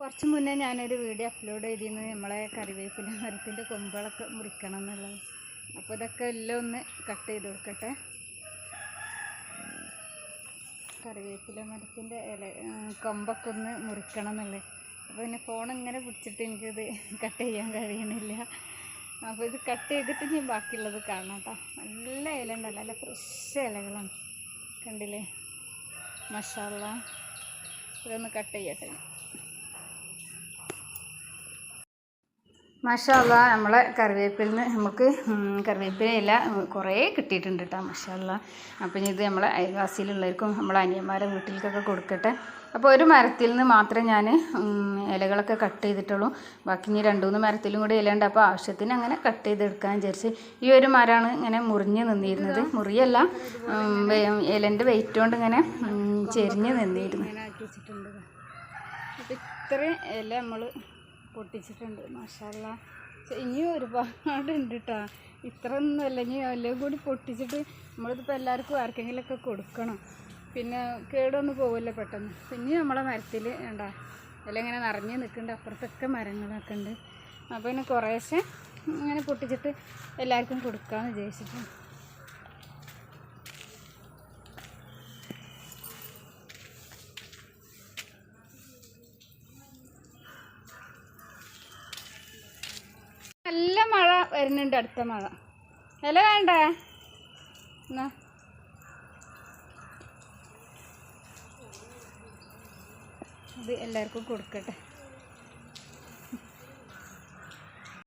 കുറച്ച് മുന്നേ ഞാനൊരു വീഡിയോ അപ്ലോഡ് ചെയ്തിരുന്നു. നമ്മളെ കറിവേപ്പില മരത്തിന്റെ കൊമ്പുകളൊക്കെ മുറിക്കണം എന്നുള്ളത്. അപ്പോൾ ഇതൊക്കെ എല്ലാം ഒന്ന് കട്ട് ചെയ്ത് കൊടുക്കട്ടെ. കറിവേപ്പില മരത്തിന്റെ ഇല കൊമ്പൊക്കെ ഒന്ന് മുറിക്കണം എന്നുള്ളത്. അപ്പോൾ പിന്നെ ഫോൺ ഇങ്ങനെ പിടിച്ചിട്ട് എനിക്കിത് കട്ട് ചെയ്യാൻ കഴിയണില്ല. അപ്പോൾ ഇത് കട്ട് ചെയ്തിട്ട് ഞാൻ ബാക്കിയുള്ളത് കാണാം കേട്ടോ. നല്ല ഇല ഉണ്ടല്ലോ. നല്ല ഫ്രഷ് ഇലകളാണ്. കണ്ടില്ലേ? മസാല ഇതൊന്ന് കട്ട് ചെയ്യട്ടെ. മഷാല്ല നമ്മളെ കറിവേപ്പിൽ നിന്ന് നമുക്ക് ഉം, കറിവേപ്പില കുറേ കിട്ടിയിട്ടുണ്ട് കേട്ടോ മഷാല്ല അപ്പം ഇത് നമ്മളെ അയൽവാസിയിലുള്ളവർക്കും നമ്മളെ അനിയന്മാരെ വീട്ടിലേക്കൊക്കെ കൊടുക്കട്ടെ. അപ്പോൾ ഒരു മരത്തിൽ നിന്ന് മാത്രമേ ഞാൻ ഇലകളൊക്കെ കട്ട് ചെയ്തിട്ടുള്ളൂ. ബാക്കി ഇനി രണ്ട് മൂന്ന് മരത്തിലും കൂടി ഇലയുണ്ട്. അപ്പോൾ ആവശ്യത്തിന് അങ്ങനെ കട്ട് ചെയ്തെടുക്കാൻ വിചാരിച്ച് ഈ ഒരു മരമാണ് ഇങ്ങനെ മുറിഞ്ഞ് നിന്നിരുന്നത്. മുറിയല്ല ഇലന്റെ വെയിറ്റ് കൊണ്ട് ഇങ്ങനെ ചെരിഞ്ഞ് നിന്നിരുന്നു. ഇത്രയും ഇല നമ്മൾ പൊട്ടിച്ചിട്ടുണ്ട്. മാഷല്ല. ഇനിയും ഒരുപാട് ഉണ്ട് കേട്ടോ ഇത്ര ഒന്നുമല്ല ഇനി എല്ലാം കൂടി പൊട്ടിച്ചിട്ട് നമ്മളിതിപ്പോൾ എല്ലാവർക്കും ആർക്കെങ്കിലുമൊക്കെ കൊടുക്കണം. പിന്നെ കേടൊന്നും പോകുമല്ലോ പെട്ടെന്ന്. പിന്നെ നമ്മളെ മരത്തിൽ വേണ്ട എല്ലാം ഇങ്ങനെ നിറഞ്ഞ് നിൽക്കുന്നുണ്ട്. അപ്പുറത്തൊക്കെ മരങ്ങളൊക്കെ ഉണ്ട്. അപ്പോൾ പിന്നെ കുറേശ്ശെ ഇങ്ങനെ പൊട്ടിച്ചിട്ട് എല്ലാവർക്കും കൊടുക്കാമെന്ന് വിചാരിച്ചിട്ട് നല്ല മഴ വരുന്നുണ്ട് അടുത്ത മഴ. ഇല വേണ്ടേ? എല്ലാവർക്കും കൊടുക്കട്ടെ.